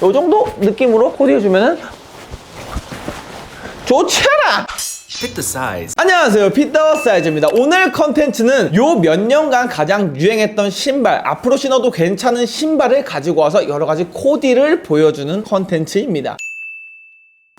요 정도 느낌으로 코디해주면은? Pick the size. 안녕하세요 피터 사이즈입니다 오늘 컨텐츠는 요 몇 년간 가장 유행했던 신발 앞으로 신어도 괜찮은 신발을 가지고 와서 여러 가지 코디를 보여주는 컨텐츠입니다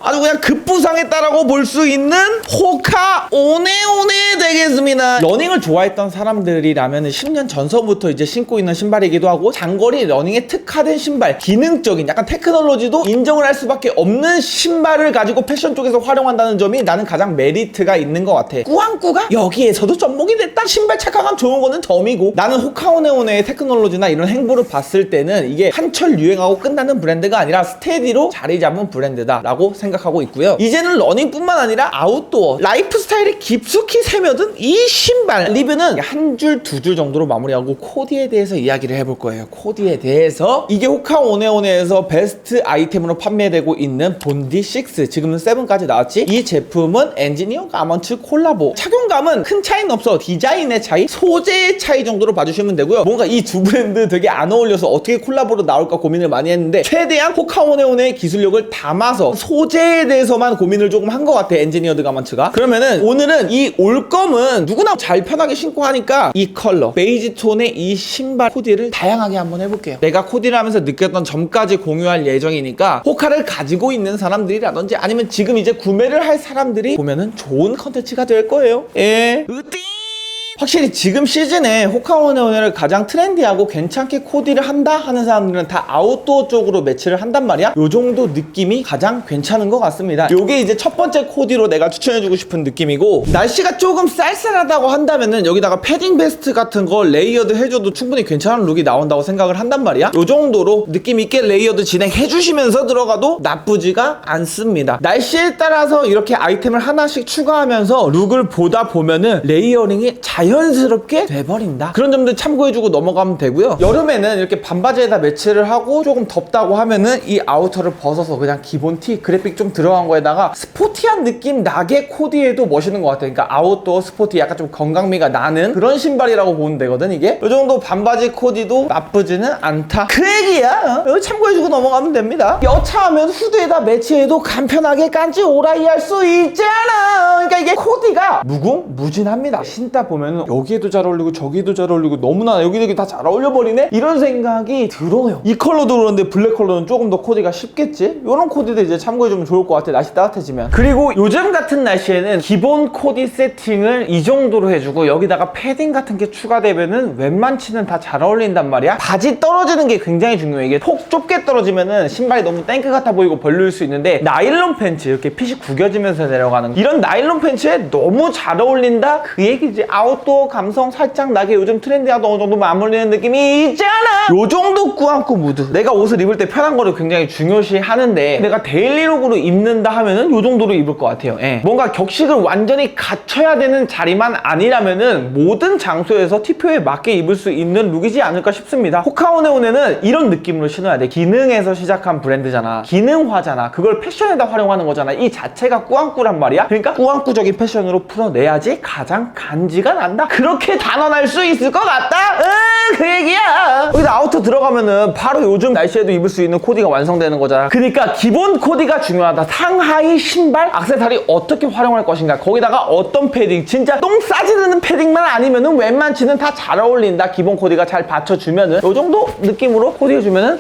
아주 그냥 급부상했다라고 볼 수 있는 호카 오네오네 되겠습니다. 러닝을 좋아했던 사람들이라면 10년 전서부터 이제 신고 있는 신발이기도 하고 장거리 러닝에 특화된 신발, 기능적인 약간 테크놀로지도 인정을 할 수밖에 없는 신발을 가지고 패션 쪽에서 활용한다는 점이 나는 가장 메리트가 있는 것 같아. 꾸안꾸가 여기에서도 접목이 됐다. 신발 착화감 좋은 거는 덤이고 나는 호카 오네오네의 테크놀로지나 이런 행보를 봤을 때는 이게 한철 유행하고 끝나는 브랜드가 아니라 스테디로 자리 잡은 브랜드다라고 생각 하고 있고요. 이제는 러닝뿐만 아니라 아웃도어, 라이프 스타일이 깊숙이 스며든 이 신발 리뷰는 한 줄, 두 줄 정도로 마무리하고 코디에 대해서 이야기를 해볼 거예요. 코디에 대해서. 이게 호카 오네오네에서 베스트 아이템으로 판매되고 있는 본디 6 지금은 7까지 나왔지. 이 제품은 엔지니어 가먼츠 콜라보. 착용감은 큰 차이는 없어. 디자인의 차이 소재의 차이 정도로 봐주시면 되고요. 뭔가 이 두 브랜드 되게 안 어울려서 어떻게 콜라보로 나올까 고민을 많이 했는데 최대한 호카 오네오네의 기술력을 담아서 소재 에 대해서만 고민을 조금 한 것 같아 엔지니어드 가먼츠가. 그러면은 오늘은 이 올검은 누구나 잘 편하게 신고 하니까 이 컬러 베이지 톤의 이 신발 코디를 다양하게 한번 해볼게요. 내가 코디를 하면서 느꼈던 점까지 공유할 예정이니까 호카를 가지고 있는 사람들이라든지 아니면 지금 이제 구매를 할 사람들이 보면은 좋은 컨텐츠가 될 거예요. 예 확실히 지금 시즌에 호카오네오네를 가장 트렌디하고 괜찮게 코디를 한다 하는 사람들은 다 아웃도어 쪽으로 매치를 한단 말이야? 요 정도 느낌이 가장 괜찮은 것 같습니다. 요게 이제 첫 번째 코디로 내가 추천해주고 싶은 느낌이고 날씨가 조금 쌀쌀하다고 한다면은 여기다가 패딩 베스트 같은 거 레이어드 해줘도 충분히 괜찮은 룩이 나온다고 생각을 한단 말이야? 요 정도로 느낌 있게 레이어드 진행해 주시면서 들어가도 나쁘지가 않습니다. 날씨에 따라서 이렇게 아이템을 하나씩 추가하면서 룩을 보다 보면은 레이어링이 자연 스럽게 돼버린다. 그런 점들 참고해주고 넘어가면 되고요. 여름에는 이렇게 반바지에다 매치를 하고 조금 덥다고 하면은 이 아우터를 벗어서 그냥 기본 티 그래픽 좀 들어간 거에다가 스포티한 느낌 나게 코디해도 멋있는 것 같아요. 그러니까 아웃도어 스포티 약간 좀 건강미가 나는 그런 신발이라고 보면 되거든 이게. 이 정도 반바지 코디도 나쁘지는 않다. 그 얘기야. 어? 참고해주고 넘어가면 됩니다. 여차하면 후드에다 매치해도 간편하게 깐지 오라이 할 수 있잖아. 그러니까 이게 코디가 무궁무진합니다. 신다 보면 은 여기에도 잘 어울리고 저기도 잘 어울리고 너무나 여기저기 다 잘 어울려 버리네? 이런 생각이 들어요. 이 컬러도 그런데 블랙 컬러는 조금 더 코디가 쉽겠지? 이런 코디도 이제 참고해주면 좋을 것 같아 날씨 따뜻해지면. 그리고 요즘 같은 날씨에는 기본 코디 세팅을 이 정도로 해주고 여기다가 패딩 같은 게 추가되면은 웬만치는 다 잘 어울린단 말이야? 바지 떨어지는 게 굉장히 중요해. 이게 톡 좁게 떨어지면은 신발이 너무 땡크 같아 보이고 별로일 수 있는데 나일론 팬츠 이렇게 핏이 구겨지면서 내려가는 이런 나일론 팬츠에 너무 잘 어울린다? 그 얘기지. 아웃도 어 감성 살짝 나게 요즘 트렌디하다 어느 정도 맞물리는 느낌이 있잖아? 요 정도 꾸안꾸 무드. 내가 옷을 입을 때 편한 거를 굉장히 중요시 하는데 내가 데일리룩으로 입는다 하면은 요 정도로 입을 것 같아요. 예. 뭔가 격식을 완전히 갖춰야 되는 자리만 아니라면은 모든 장소에서 티표에 맞게 입을 수 있는 룩이지 않을까 싶습니다. 호카오네오네는 이런 느낌으로 신어야 돼. 기능에서 시작한 브랜드잖아. 기능화잖아. 그걸 패션에다 활용하는 거잖아. 이 자체가 꾸안꾸란 말이야. 그러니까 꾸안꾸적인 패션으로 풀어내야지 가장 간지가 난다? 그렇게 단언할 수 있을 것 같다? 응, 그 얘기야. 여기다 아우터 들어가면은 바로 요즘 날씨에도 입을 수 있는 코디가 완성되는 거잖아. 그러니까 기본 코디가 중요하다. 상하이 신발 악세사리 어떻게 활용할 것인가? 거기다가 어떤 패딩? 진짜 똥 싸지르는 패딩만 아니면은 웬만치는 다 잘 어울린다. 기본 코디가 잘 받쳐주면은. 요 정도 느낌으로 코디해주면은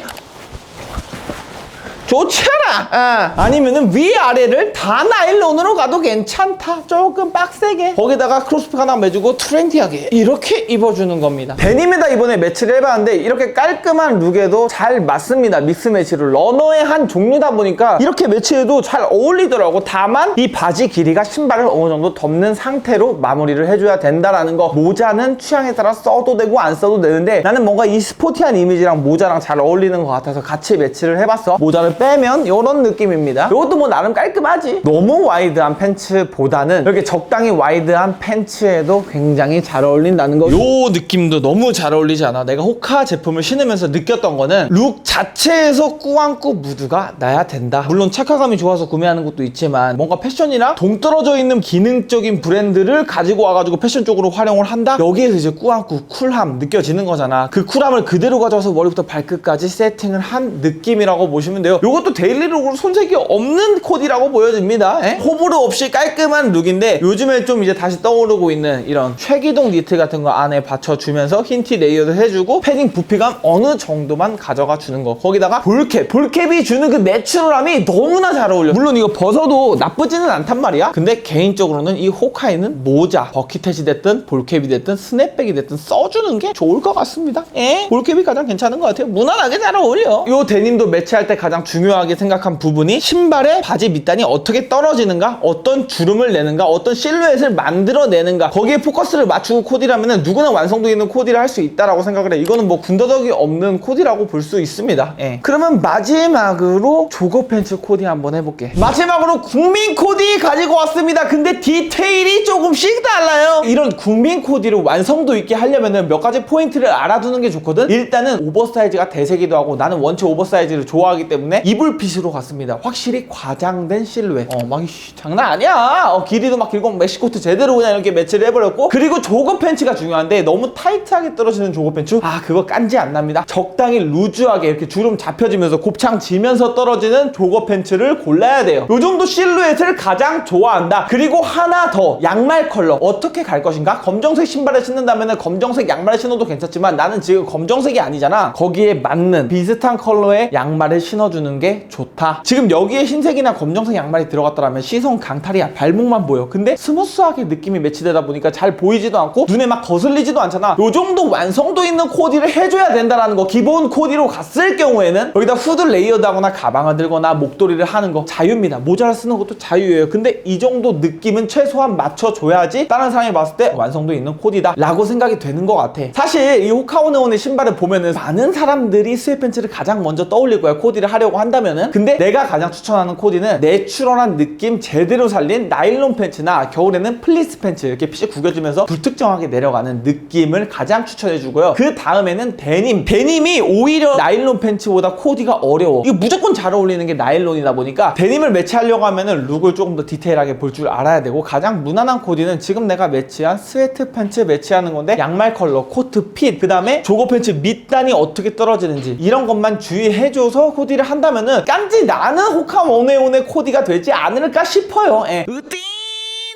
좋지 않아 아. 아니면은 위아래를 다 나일론으로 가도 괜찮다. 조금 빡세게. 거기다가 크로스핏 하나 매주고 트렌디하게. 이렇게 입어주는 겁니다. 데님에다 이번에 매치를 해봤는데 이렇게 깔끔한 룩에도 잘 맞습니다. 믹스 매치를 러너의 한 종류다 보니까 이렇게 매치해도 잘 어울리더라고. 다만 이 바지 길이가 신발을 어느 정도 덮는 상태로 마무리를 해줘야 된다라는 거. 모자는 취향에 따라 써도 되고 안 써도 되는데 나는 뭔가 이 스포티한 이미지랑 모자랑 잘 어울리는 것 같아서 같이 매치를 해봤어. 모자를 빼면 이런 느낌입니다. 이것도 뭐 나름 깔끔하지. 너무 와이드한 팬츠보다는 이렇게 적당히 와이드한 팬츠에도 굉장히 잘 어울린다는 거. 요 느낌도 너무 잘 어울리지 않아? 내가 호카 제품을 신으면서 느꼈던 거는 룩 자체에서 꾸안꾸 무드가 나야 된다. 물론 착화감이 좋아서 구매하는 것도 있지만 뭔가 패션이랑 동떨어져 있는 기능적인 브랜드를 가지고 와가지고 패션 쪽으로 활용을 한다? 여기에서 이제 꾸안꾸 쿨함 느껴지는 거잖아. 그 쿨함을 그대로 가져와서 머리부터 발끝까지 세팅을 한 느낌이라고 보시면 돼요. 이 것도 데일리 룩으로 손색이 없는 코디라고 보여집니다. 에? 호불호 없이 깔끔한 룩인데 요즘에 좀 이제 다시 떠오르고 있는 이런 최기동 니트 같은 거 안에 받쳐주면서 흰티 레이어드 해주고 패딩 부피감 어느 정도만 가져가 주는 거. 거기다가 볼캡, 볼캡이 주는 그 내추럴함이 너무나 잘 어울려. 물론 이거 벗어도 나쁘지는 않단 말이야. 근데 개인적으로는 이 호카이는 모자, 버킷햇이 됐든 볼캡이 됐든 스냅백이 됐든 써주는 게 좋을 것 같습니다. 에? 볼캡이 가장 괜찮은 것 같아요. 무난하게 잘 어울려. 이 데님도 매치할 때 가장 중요 하게 생각한 부분이 신발에 바지 밑단이 어떻게 떨어지는가, 어떤 주름을 내는가, 어떤 실루엣을 만들어내는가 거기에 포커스를 맞추고 코디라면 누구나 완성도 있는 코디를 할 수 있다라고 생각을 해. 이거는 뭐 군더더기 없는 코디라고 볼 수 있습니다. 예. 그러면 마지막으로 조거 팬츠 코디 한번 해볼게. 마지막으로 국민 코디 가지고 왔습니다. 근데 디테일이 조금씩 달라요. 이런 국민 코디를 완성도 있게 하려면 몇 가지 포인트를 알아두는 게 좋거든. 일단은 오버사이즈가 대세기도 하고 나는 원체 오버사이즈를 좋아하기 때문에 이불 핏으로 갔습니다. 확실히 과장된 실루엣. 어, 막 이씨, 장난 아니야. 어, 길이도 막 길고 멕시코트 제대로 그냥 이렇게 매치를 해버렸고 그리고 조거 팬츠가 중요한데 너무 타이트하게 떨어지는 조거 팬츠 아 그거 깐지 안 납니다. 적당히 루즈하게 이렇게 주름 잡혀지면서 곱창 지면서 떨어지는 조거 팬츠를 골라야 돼요. 요 정도 실루엣을 가장 좋아한다. 그리고 하나 더 양말 컬러 어떻게 갈 것인가? 검정색 신발을 신는다면 검정색 양말을 신어도 괜찮지만 나는 지금 검정색이 아니잖아. 거기에 맞는 비슷한 컬러의 양말을 신어주는 게 좋다. 지금 여기에 흰색이나 검정색 양말이 들어갔더라면 시선 강탈이야. 발목만 보여. 근데 스무스하게 느낌이 매치되다 보니까 잘 보이지도 않고 눈에 막 거슬리지도 않잖아. 요 정도 완성도 있는 코디를 해줘야 된다라는 거. 기본 코디로 갔을 경우에는 여기다 후드 레이어드 하거나 가방을 들거나 목도리를 하는 거 자유입니다. 모자를 쓰는 것도 자유예요. 근데 이 정도 느낌은 최소한 맞춰줘야지 다른 사람이 봤을 때 완성도 있는 코디다 라고 생각이 되는 것 같아. 사실 이 호카오네온의 신발을 보면은 많은 사람들이 스웨팬츠를 가장 먼저 떠올릴 거야. 코디를 하려고 한다면은. 근데 내가 가장 추천하는 코디는 내추럴한 느낌 제대로 살린 나일론 팬츠나 겨울에는 플리스 팬츠 이렇게 핏이 구겨지면서 불특정하게 내려가는 느낌을 가장 추천해주고요. 그 다음에는 데님. 데님이 오히려 나일론 팬츠보다 코디가 어려워. 이거 무조건 잘 어울리는 게 나일론이다 보니까 데님을 매치하려고 하면은 룩을 조금 더 디테일하게 볼 줄 알아야 되고 가장 무난한 코디는 지금 내가 매치한 스웨트 팬츠 매치하는 건데 양말 컬러, 코트 핏, 그 다음에 조거 팬츠 밑단이 어떻게 떨어지는지 이런 것만 주의해줘서 코디를 한다면 은 깐지 나는 호카 오네온의 코디가 되지 않을까 싶어요. 예.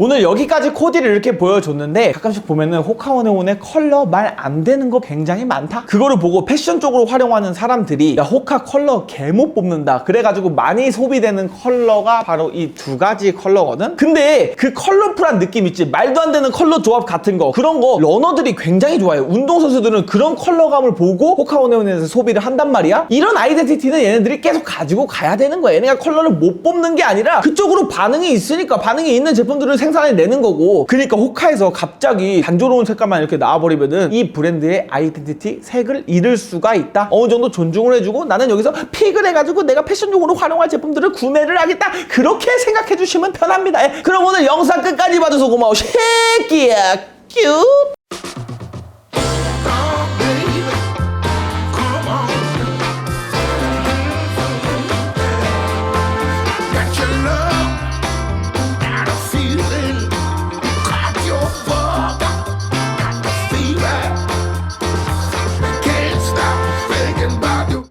오늘 여기까지 코디를 이렇게 보여줬는데 가끔씩 보면은 호카오네온의 컬러 말 안 되는 거 굉장히 많다? 그거를 보고 패션 쪽으로 활용하는 사람들이 야 호카 컬러 개못 뽑는다. 그래가지고 많이 소비되는 컬러가 바로 이 두 가지 컬러거든? 근데 그 컬러풀한 느낌 있지? 말도 안 되는 컬러 조합 같은 거. 그런 거 러너들이 굉장히 좋아해요. 운동선수들은 그런 컬러감을 보고 호카오네온에서 소비를 한단 말이야? 이런 아이덴티티는 얘네들이 계속 가지고 가야 되는 거야. 얘네가 컬러를 못 뽑는 게 아니라 그쪽으로 반응이 있으니까 반응이 있는 제품들을 생산해 내는 거고 그러니까 호카에서 갑자기 단조로운 색깔만 이렇게 나와버리면은 이 브랜드의 아이덴티티 색을 잃을 수가 있다. 어느 정도 존중을 해주고 나는 여기서 픽을 해가지고 내가 패션용으로 활용할 제품들을 구매를 하겠다. 그렇게 생각해 주시면 편합니다. 예. 그럼 오늘 영상 끝까지 봐줘서 고마워. 새끼야. 큐